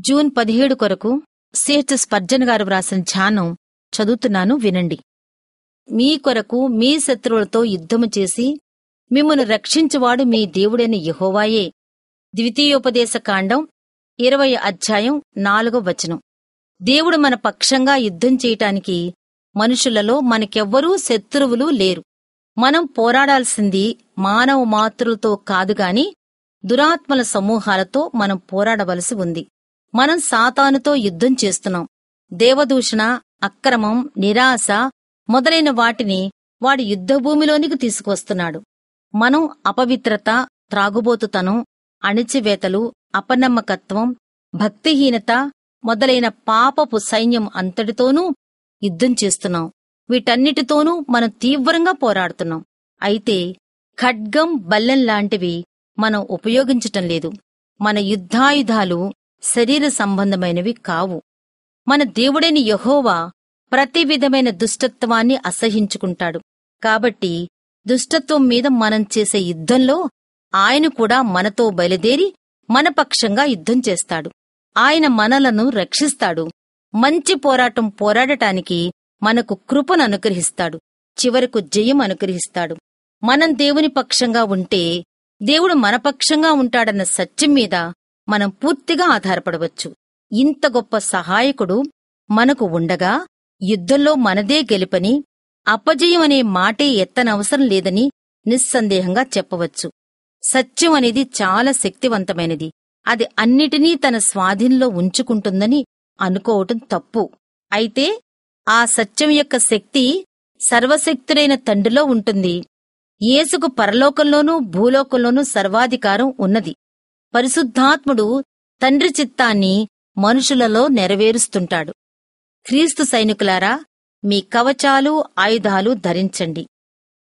June పదిహేడు కొరకు CH Spurgeon గారు వ్రాసిన ధ్యానం చదువుతున్నాను వినండి. మీ కొరకు మీ శత్రువులతో యుద్ధము చేసి మిమ్మను రక్షించువాడు మీ దేవుడైన యహోవాయే. ద్వితీయోపదేశ కాండం ఇరవై అధ్యాయం నాలుగో వచనం. దేవుడు మన పక్షంగా యుద్ధం చేయటానికి మనుషులలో మనకెవ్వరూ శత్రువులు లేరు. మనం పోరాడాల్సింది మానవ మాతృలతో కాదుగాని దురాత్మల సమూహాలతో మనం పోరాడవలసి ఉంది. మనం సాతానుతో యుద్ధం చేస్తున్నాం. దేవదూషణ అక్రమం నిరాశ మొదలైన వాటిని వాడి యుద్ధభూమిలోనికి తీసుకువస్తున్నాడు. మనం అపవిత్రత త్రాగుబోతుతనం అణిచివేతలు అపనమ్మకత్వం భక్తిహీనత మొదలైన పాపపు సైన్యం అంతటితోనూ యుద్ధం చేస్తున్నాం. వీటన్నిటితోనూ మనం తీవ్రంగా పోరాడుతున్నాం. అయితే ఖడ్గం బల్లెం లాంటివి మనం ఉపయోగించటం లేదు. మన యుద్ధాయుధాలు శరీర సంబంధమైనవి కావు. మన దేవుడైన యహోవా ప్రతి విధమైన దుష్టత్వాన్ని అసహించుకుంటాడు. కాబట్టి దుష్టత్వం మీద మనం చేసే యుద్ధంలో ఆయన కూడా మనతో బయలుదేరి మన పక్షంగా యుద్ధం చేస్తాడు. ఆయన మనలను రక్షిస్తాడు. మంచి పోరాటం పోరాడటానికి మనకు కృపను అనుగ్రహిస్తాడు. చివరకు జయం అనుగ్రహిస్తాడు. మనం దేవుని పక్షంగా ఉంటే దేవుడు మన పక్షంగా ఉంటాడన్న సత్యం మీద మనం పూర్తిగా ఆధారపడవచ్చు. ఇంత గొప్ప సహాయకుడు మనకు ఉండగా యుద్ధంలో మనదే గెలుపని అపజయం అనే మాటే ఎత్తనవసరం లేదని నిస్సందేహంగా చెప్పవచ్చు. సత్యం అనేది చాలా శక్తివంతమైనది. అది అన్నిటినీ తన స్వాధీనంలో ఉంచుకుంటుందని అనుకోవటం తప్పు. అయితే ఆ సత్యం యొక్క శక్తి సర్వశక్తుడైన తండ్రిలో ఉంటుంది. యేసుకు పరలోకంలోనూ భూలోకంలోనూ సర్వాధికారం ఉన్నది. పరిశుద్ధాత్ముడు తండ్రి చిత్తాన్ని మనుషులలో నెరవేరుస్తుంటాడు. క్రీస్తు సైనికులారా మీ కవచాలు ఆయుధాలు ధరించండి.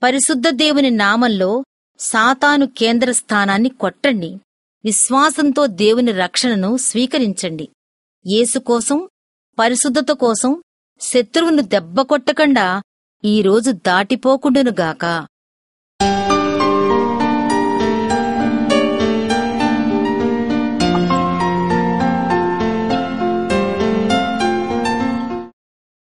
పరిశుద్ధ దేవుని నామంలో సాతాను కేంద్ర స్థానాన్ని కొట్టండి. విశ్వాసంతో దేవుని రక్షణను స్వీకరించండి. యేసు కోసం పరిశుద్ధత కోసం శత్రువును దెబ్బ కొట్టకుండా ఈరోజు దాటిపోకుండునుగాక.